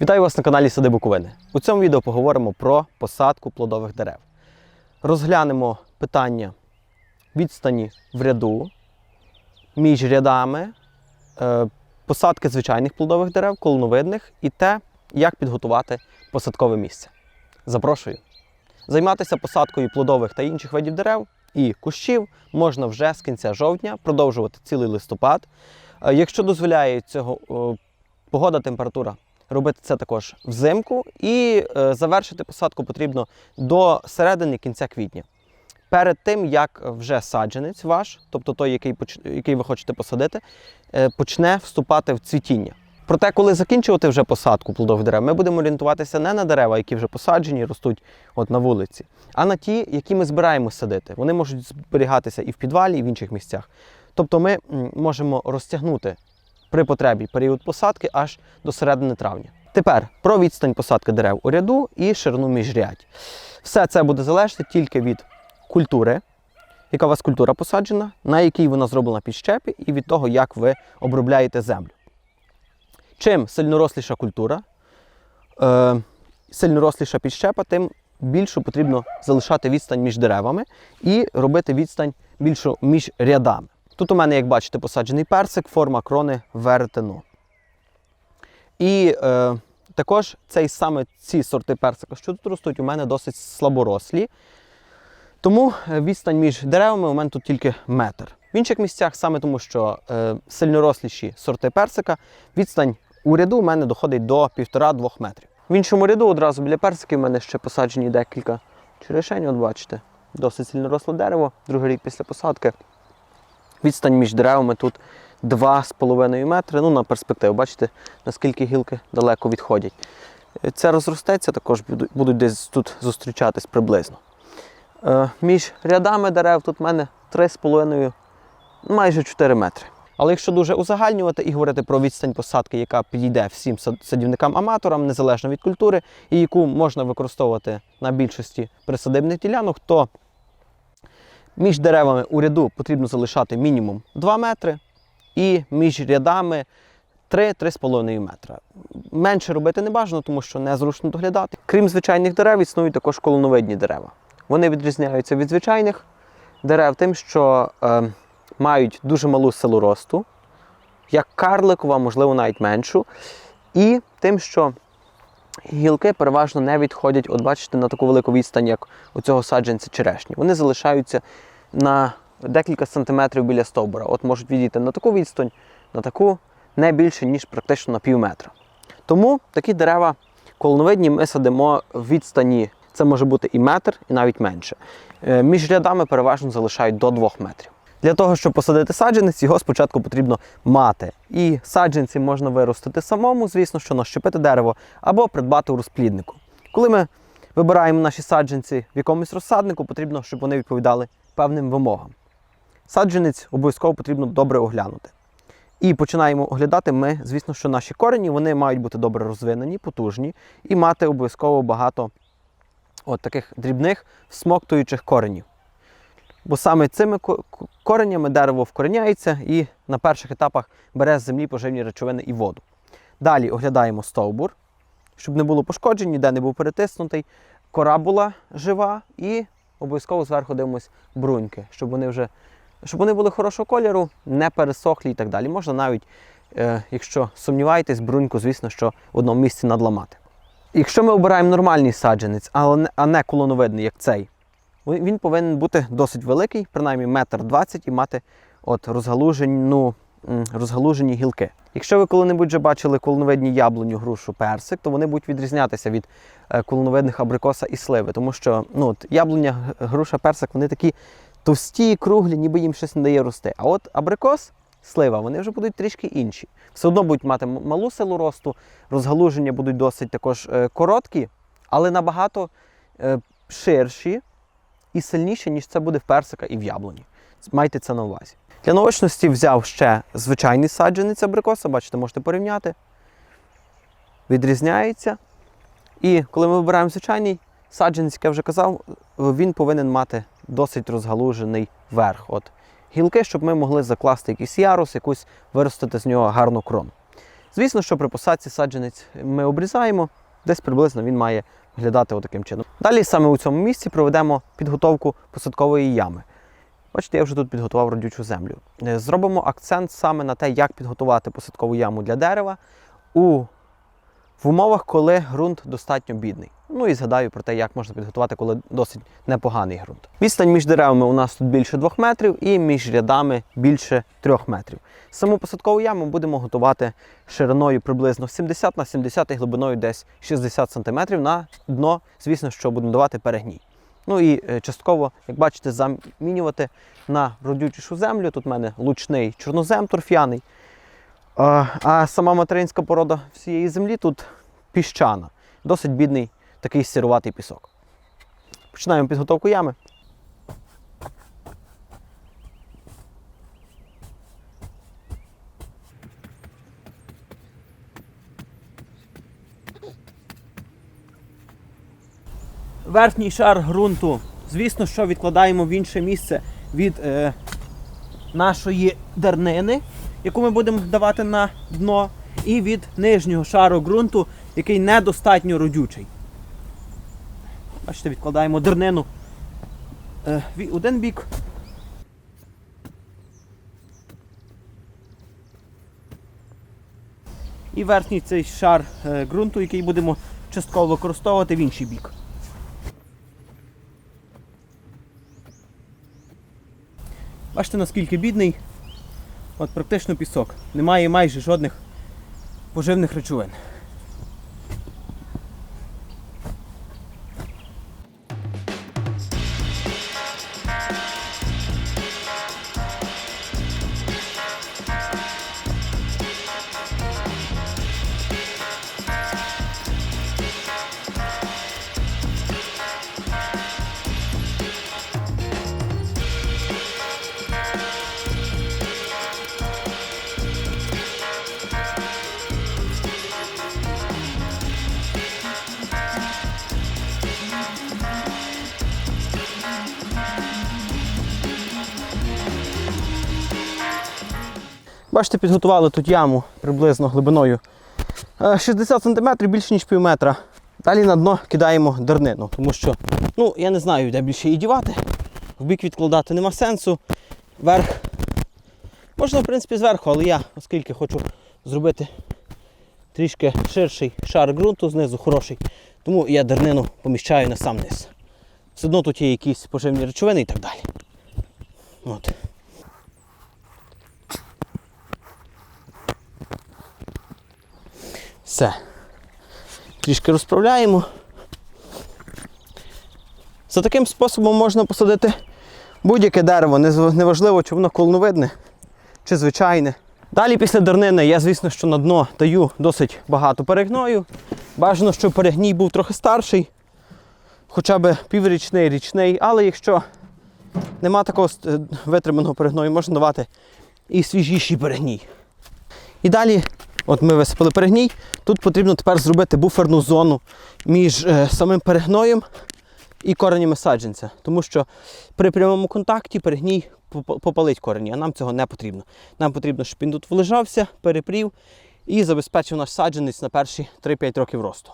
Вітаю вас на каналі Сади Буковини. У цьому відео поговоримо про посадку плодових дерев. Розглянемо питання відстані в ряду, між рядами, е, посадки звичайних плодових дерев, колоновидних і те, як підготувати посадкове місце. Запрошую. Займатися посадкою плодових та інших видів дерев і кущів можна вже з кінця жовтня, продовжувати цілий листопад. Е, Якщо дозволяє цього е, погода, температура, робити це також взимку і е, завершити посадку потрібно до середини кінця квітня. Перед тим, як вже саджанець ваш, тобто той, який, який ви хочете посадити, е, почне вступати в цвітіння. Проте, коли закінчувати вже посадку плодових дерев, ми будемо орієнтуватися не на дерева, які вже посаджені, ростуть от на вулиці, а на ті, які ми збираємось садити. Вони можуть зберігатися і в підвалі, і в інших місцях. Тобто ми можемо розтягнути при потребі період посадки аж до середини травня. Тепер про відстань посадки дерев у ряду і ширину міжрядь. Все це буде залежати тільки від культури, яка у вас культура посаджена, на якій вона зроблена під щепі, і від того, як ви обробляєте землю. Чим сильноросліша культура, е, сильноросліша підщепа, тим більшу потрібно залишати відстань між деревами і робити відстань більшу між рядами. Тут у мене, як бачите, посаджений персик, форма крони веретено. І е, також цей саме ці сорти персика, що тут ростуть, у мене досить слаборослі. Тому е, відстань між деревами у мене тут тільки метр. В інших місцях, саме тому, що е, сильноросліші сорти персика, відстань у ряду у мене доходить до 1,5-2 метрів. В іншому ряду одразу біля персиків у мене ще посаджені декілька черешень, от бачите, досить сильноросле дерево, другий рік після посадки. Відстань між деревами тут 2,5 метри. Ну, на перспективу, бачите, наскільки гілки далеко відходять. Е, Це розростеться, також будуть, десь тут зустрічатись приблизно. Е, між рядами дерев тут в мене 3,5, майже 4 метри. Але якщо дуже узагальнювати і говорити про відстань посадки, яка підійде всім садівникам-аматорам, незалежно від культури, і яку можна використовувати на більшості присадибних ділянок, то між деревами у ряду потрібно залишати мінімум 2 метри, і між рядами 3-3,5 метра. Менше робити не бажано, тому що незручно доглядати. Крім звичайних дерев, існують також колоновидні дерева. Вони відрізняються від звичайних дерев тим, що е, мають дуже малу силу росту, як карликова, можливо, навіть меншу, і тим, що гілки переважно не відходять, от бачите, на таку велику відстань, як у цього саджанця черешні. Вони залишаються на декілька сантиметрів біля стовбура. От можуть відійти на таку відстань, на таку не більше, ніж практично на пів метра. Тому такі дерева колоновидні ми садимо в відстані. Це може бути і метр, і навіть менше. Е, Між рядами переважно залишають до 2 метрів. Для того, щоб посадити саджанець, його спочатку потрібно мати. І саджанці можна виростити самому, звісно, що нащепити дерево, або придбати у розпліднику. Коли ми вибираємо наші саджанці в якомусь розсаднику, потрібно, щоб вони відповідали певним вимогам. Саджанець обов'язково потрібно добре оглянути. І починаємо оглядати ми, звісно, що наші корені вони мають бути добре розвинені, потужні і мати обов'язково багато от таких дрібних всмоктуючих коренів. Бо саме цими ко- ко- коренями дерево вкореняється і на перших етапах бере з землі поживні речовини і воду. Далі оглядаємо стовбур, щоб не було пошкоджень, ніде не був перетиснутий. Кора була жива і обов'язково зверху дивимось бруньки, щоб вони вже щоб вони були хорошого кольору, не пересохлі і так далі. Можна навіть, е, якщо сумніваєтесь, бруньку, звісно, що в одному місці надламати. Якщо ми обираємо нормальний саджанець, а не колоновидний, як цей, він повинен бути досить великий, принаймні метр двадцять, і мати от розгалужену, розгалужені гілки. Якщо ви коли-небудь вже бачили колоновидні яблуню, грушу, персик, то вони будуть відрізнятися від е, колоновидних абрикоса і сливи, тому що ну, от, яблуня, груша, персик, вони такі товсті, круглі, ніби їм щось не дає рости. А от абрикос, слива, вони вже будуть трішки інші. Все одно будуть мати малу силу росту, розгалуження будуть досить також е, короткі, але набагато е, ширші і сильніші, ніж це буде в персика і в яблуні. Майте це на увазі. Для наочності взяв ще звичайний саджанець абрикоса, бачите, можете порівняти. Відрізняється. І коли ми вибираємо звичайний саджанець, як я вже казав, він повинен мати досить розгалужений верх. От гілки, щоб ми могли закласти якийсь ярус, якусь виростити з нього гарну крону. Звісно, що при посадці саджанець ми обрізаємо, десь приблизно він має виглядати отаким чином. Далі саме у цьому місці проведемо підготовку посадкової ями. Бачите, я вже тут підготував родючу землю. Е, Зробимо акцент саме на те, як підготувати посадкову яму для дерева у, в умовах, коли ґрунт достатньо бідний. Ну і згадаю про те, як можна підготувати, коли досить непоганий ґрунт. Відстань між деревами у нас тут більше 2 метрів і між рядами більше 3 метрів. Саму посадкову яму будемо готувати шириною приблизно 70 на 70 і глибиною десь 60 см на дно, звісно, що будемо давати перегній. Ну і е, частково, як бачите, замінювати на родючішу землю. Тут в мене лучний чорнозем торф'яний. А, сама материнська порода всієї землі тут піщана. Досить бідний такий сируватий пісок. Починаємо підготовку ями. Верхній шар ґрунту, звісно, що відкладаємо в інше місце від е, нашої дернини, яку ми будемо давати на дно, і від нижнього шару ґрунту, який недостатньо родючий. Бачите, відкладаємо дернину е, в один бік. І верхній цей шар е, ґрунту, який будемо частково використовувати в інший бік. Бачите, наскільки бідний. От практично пісок. Немає майже жодних поживних речовин. Бачите, підготували тут яму приблизно глибиною е, 60 см, більше ніж пів метра. Далі на дно кидаємо дернину, тому що, ну, я не знаю, де більше її дівати. В бік відкладати нема сенсу. Верх. Можна, в принципі, зверху, але я, оскільки хочу зробити трішки ширший шар ґрунту знизу хороший, тому я дернину поміщаю на сам низ. Все одно тут є якісь поживні речовини і так далі. От. Все. Трішки розправляємо. За таким способом можна посадити будь-яке дерево, неважливо, чи воно колоновидне, чи звичайне. Далі після дернини я, звісно, що на дно даю досить багато перегною. Бажано, щоб перегній був трохи старший, хоча б піврічний, річний, але якщо нема такого витриманого перегною, можна давати і свіжіший перегній. І далі, от ми висипали перегній, тут потрібно тепер зробити буферну зону між е, самим перегноєм і коренями саджанця. Тому що при прямому контакті перегній попалить корені, а нам цього не потрібно. Нам потрібно, щоб він тут влежався, перепрів і забезпечив наш саджанець на перші 3-5 років росту.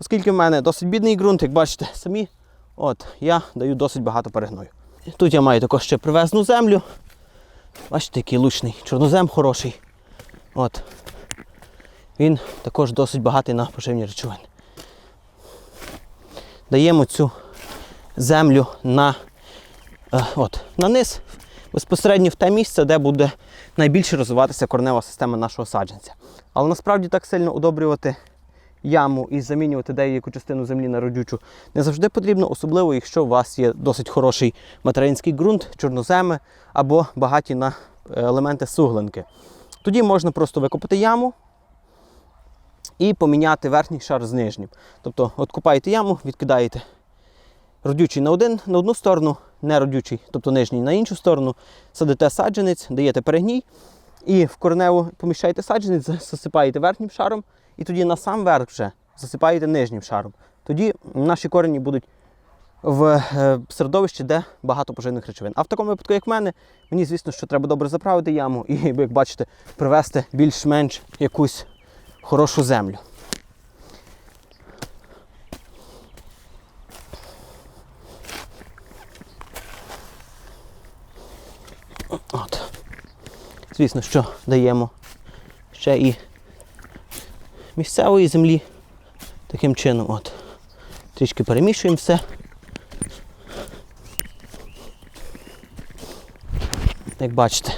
Оскільки в мене досить бідний ґрунт, як бачите самі, от, я даю досить багато перегною. Тут я маю також ще привезну землю. Бачите, який лучний чорнозем хороший. От. Він також досить багатий на поживні речовини. Даємо цю землю на, е, от, на низ, безпосередньо в те місце, де буде найбільше розвиватися коренева система нашого саджанця. Але насправді так сильно удобрювати яму і замінювати деяку частину землі на родючу не завжди потрібно, особливо якщо у вас є досить хороший материнський ґрунт, чорноземи або багаті на е, елементи суглинки. Тоді можна просто викопати яму і поміняти верхній шар з нижнім. Тобто от купаєте яму, відкидаєте родючий на, один, на одну сторону, не родючий, тобто нижній на іншу сторону, садите саджанець, даєте перегній і в кореневу поміщаєте саджанець, засипаєте верхнім шаром, і тоді на сам верх вже засипаєте нижнім шаром. Тоді наші корені будуть в е, середовищі, де багато поживних речовин. А в такому випадку, як в мене, мені звісно, що треба добре заправити яму і, як бачите, привести більш-менш якусь хорошу землю. От. Звісно, що даємо ще і місцевої землі. Таким чином, от. Трішки перемішуємо все. Як бачите.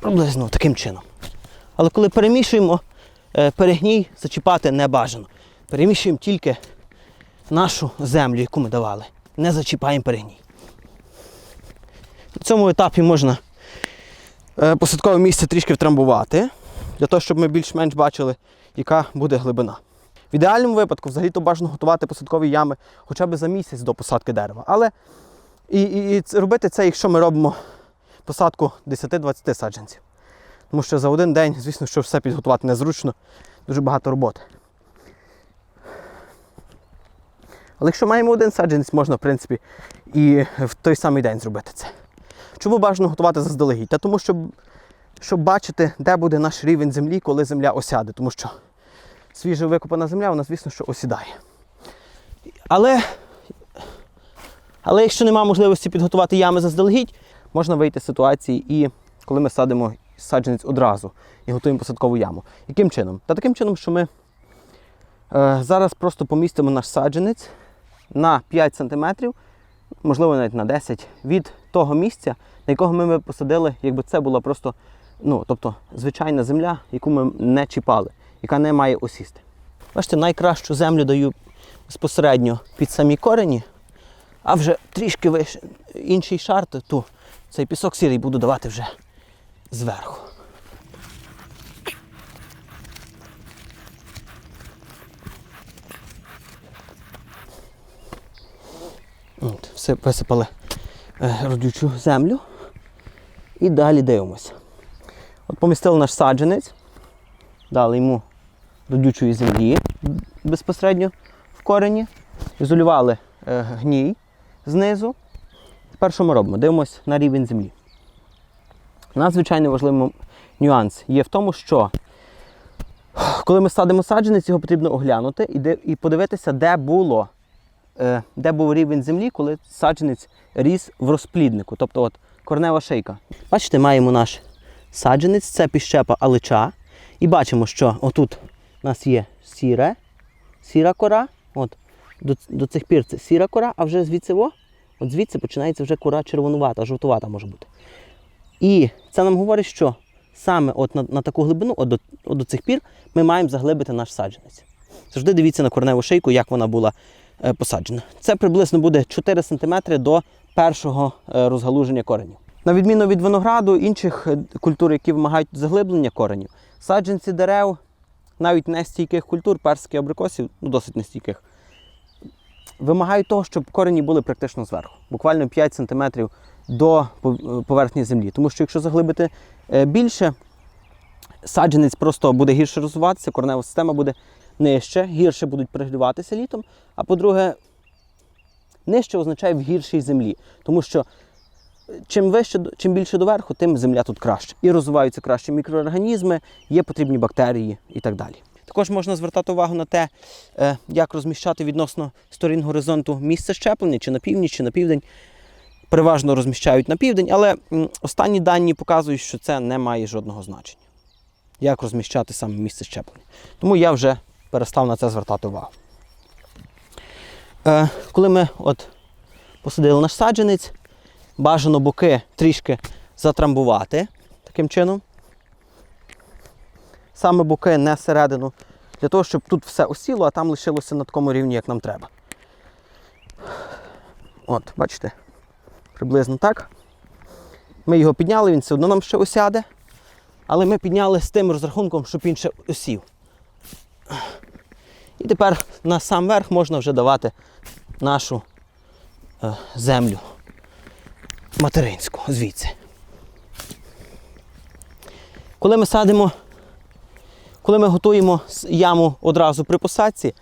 Приблизно таким чином. Але коли перемішуємо, е, перегній зачіпати не бажано. Перемішуємо тільки нашу землю, яку ми давали. Не зачіпаємо перегній. На цьому етапі можна е, посадкове місце трішки втрамбувати, для того, щоб ми більш-менш бачили, яка буде глибина. В ідеальному випадку взагалі то бажано готувати посадкові ями хоча б за місяць до посадки дерева. Але і, і, і робити це, якщо ми робимо посадку 10-20 саджанців. Тому що за один день, звісно, що все підготувати незручно, дуже багато роботи. Але якщо маємо один саджанець, можна, в принципі, і в той самий день зробити це. Чому бажано готувати заздалегідь? Та тому, щоб, щоб бачити, де буде наш рівень землі, коли земля осяде. Тому що свіже викопана земля, вона, звісно, що осідає. Але, але якщо немає можливості підготувати ями заздалегідь, можна вийти з ситуації і коли ми садимо саджанець одразу і готуємо посадкову яму. Яким чином? Та таким чином, що ми е, зараз просто помістимо наш саджанець на 5 см, можливо, навіть на 10 від того місця, на якого ми посадили, якби це була просто ну, тобто, звичайна земля, яку ми не чіпали, яка не має осісти. Бачите, найкращу землю даю безпосередньо під самі корені, а вже трішки вище інший шар, то цей пісок сірий буду давати вже зверху. От, все висипали е, родючу землю. І далі дивимося. От помістили наш саджанець, дали йому родючої землі безпосередньо в корені, ізолювали е, гній знизу. Тепер що ми робимо? Дивимося на рівень землі. Надзвичайно важливий нюанс є в тому, що коли ми садимо саджанець, його потрібно оглянути і подивитися, де було е, де був рівень землі, коли саджанець ріс в розпліднику, тобто от корнева шийка. Бачите, маємо наш саджанець, це піщепа алича. І бачимо, що отут у нас є сіре, сіра кора. От, до, до цих пір це сіра кора, а вже звідси, во, от звідси починається вже кора червонувата, жовтувата може бути. І це нам говорить, що саме от на, на таку глибину, от до, от до цих пір, ми маємо заглибити наш саджанець. Завжди дивіться на корневу шийку, як вона була е, посаджена. Це приблизно буде 4 см до першого е, розгалуження коренів. На відміну від винограду, інших е, культур, які вимагають заглиблення коренів, саджанці дерев, навіть нестійких культур, персиків, абрикосів, ну досить нестійких, вимагають того, щоб корені були практично зверху, буквально 5 см до е, поверхні землі. Тому що якщо заглибити е, більше, саджанець просто буде гірше розвиватися, коренева система буде нижче, гірше будуть пригріватися літом. А по-друге, нижче означає в гіршій землі. Тому що е, чим вище, чим більше доверху, тим земля тут краще. І розвиваються краще мікроорганізми, є потрібні бактерії і так далі. Також можна звертати увагу на те, е, як розміщати відносно сторін горизонту місце щеплення, чи на північ, чи на південь. Переважно розміщають на південь, але останні дані показують, що це не має жодного значення. Як розміщати саме місце щеплення. Тому я вже перестав на це звертати увагу. Е, коли ми от посадили наш саджанець, бажано боки трішки затрамбувати таким чином. Саме боки не середину, для того, щоб тут все осіло, а там лишилося на такому рівні, як нам треба. От, бачите, приблизно так. Ми його підняли, він все одно нам ще осяде. Але ми підняли з тим розрахунком, щоб він ще осів. І тепер на сам верх можна вже давати нашу е, землю материнську звідси. Коли ми садимо, коли ми готуємо яму одразу при посадці,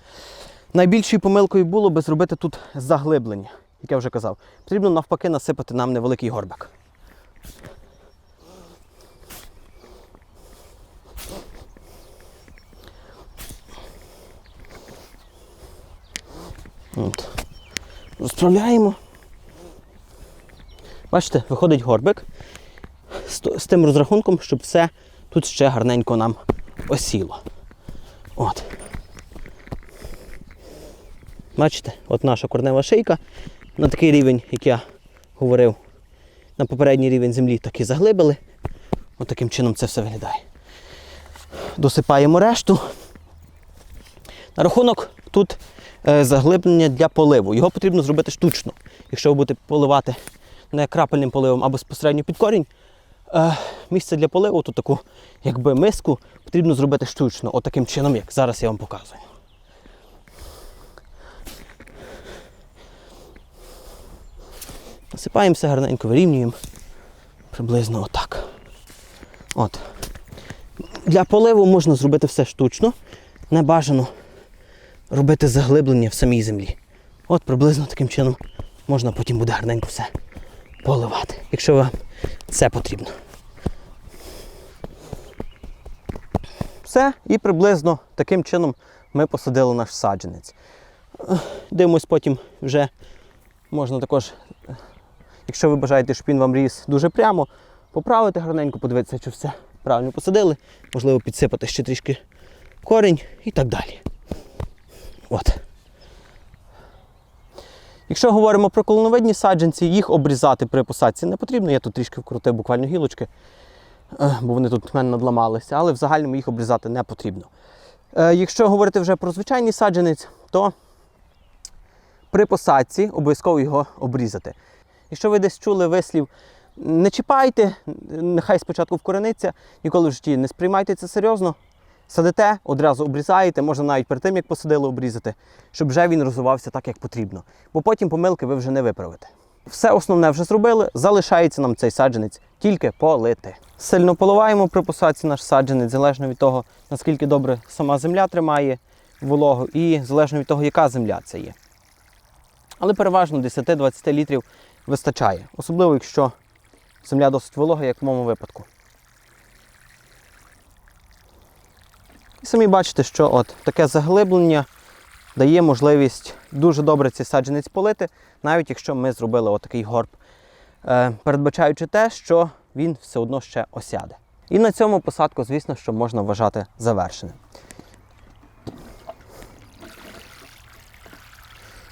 Найбільшою помилкою було би зробити тут заглиблення, як я вже казав. Потрібно навпаки насипати нам невеликий горбик. От. Розправляємо. Бачите, виходить горбик з, з тим розрахунком, щоб все тут ще гарненько нам осіло. От. Бачите, от наша корнева шийка на такий рівень, як я говорив, на попередній рівень землі так і заглибили. От таким чином це все виглядає. Досипаємо решту. На рахунок тут е, заглиблення для поливу. Його потрібно зробити штучно. Якщо ви будете поливати не крапельним поливом, а безпосередньо під корінь, місце для поливу, тут таку якби миску, потрібно зробити штучно, от чином, як зараз я вам показую. Насипаємо все гарненько, вирівнюємо. Приблизно отак. От. Для поливу можна зробити все штучно. Не бажано робити заглиблення в самій землі. От приблизно таким чином можна потім буде гарненько все поливати, якщо вам це потрібно. Все, і приблизно таким чином ми посадили наш саджанець. Дивимось потім вже можна також, якщо ви бажаєте, щоб він вам ріс дуже прямо, поправити гарненько, подивитися, чи все правильно посадили, можливо, підсипати ще трішки корінь і так далі. От. Якщо говоримо про колоновидні саджанці, їх обрізати при посадці не потрібно. Я тут трішки вкрутив буквально гілочки, е, бо вони тут в мене надламалися, але в загальному їх обрізати не потрібно. Е, Якщо говорити вже про звичайний саджанець, то при посадці обов'язково його обрізати. Якщо ви десь чули вислів, не чіпайте, нехай спочатку вкорениться, ніколи в житті не сприймайте це серйозно. Садите, одразу обрізаєте, можна навіть перед тим, як посадили, обрізати, щоб вже він розвивався так, як потрібно. Бо потім помилки ви вже не виправите. Все основне вже зробили, залишається нам цей саджанець тільки полити. Сильно поливаємо при посадці наш саджанець, залежно від того, наскільки добре сама земля тримає вологу, і залежно від того, яка земля це є. Але переважно 10-20 літрів вистачає, особливо якщо земля досить волога, як в моєму випадку. І самі бачите, що от таке заглиблення дає можливість дуже добре цей саджанець полити, навіть якщо ми зробили отакий горб, е, передбачаючи те, що він все одно ще осяде. І на цьому посадку, звісно, що можна вважати завершеним.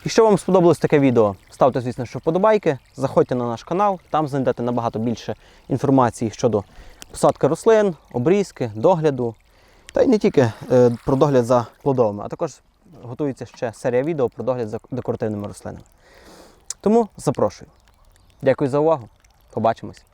Якщо вам сподобалось таке відео, ставте, звісно, що вподобайки, заходьте на наш канал, там знайдете набагато більше інформації щодо посадки рослин, обрізки, догляду. Та й не тільки е, про догляд за плодовими, а також готується ще серія відео про догляд за декоративними рослинами. Тому запрошую. Дякую за увагу. Побачимось.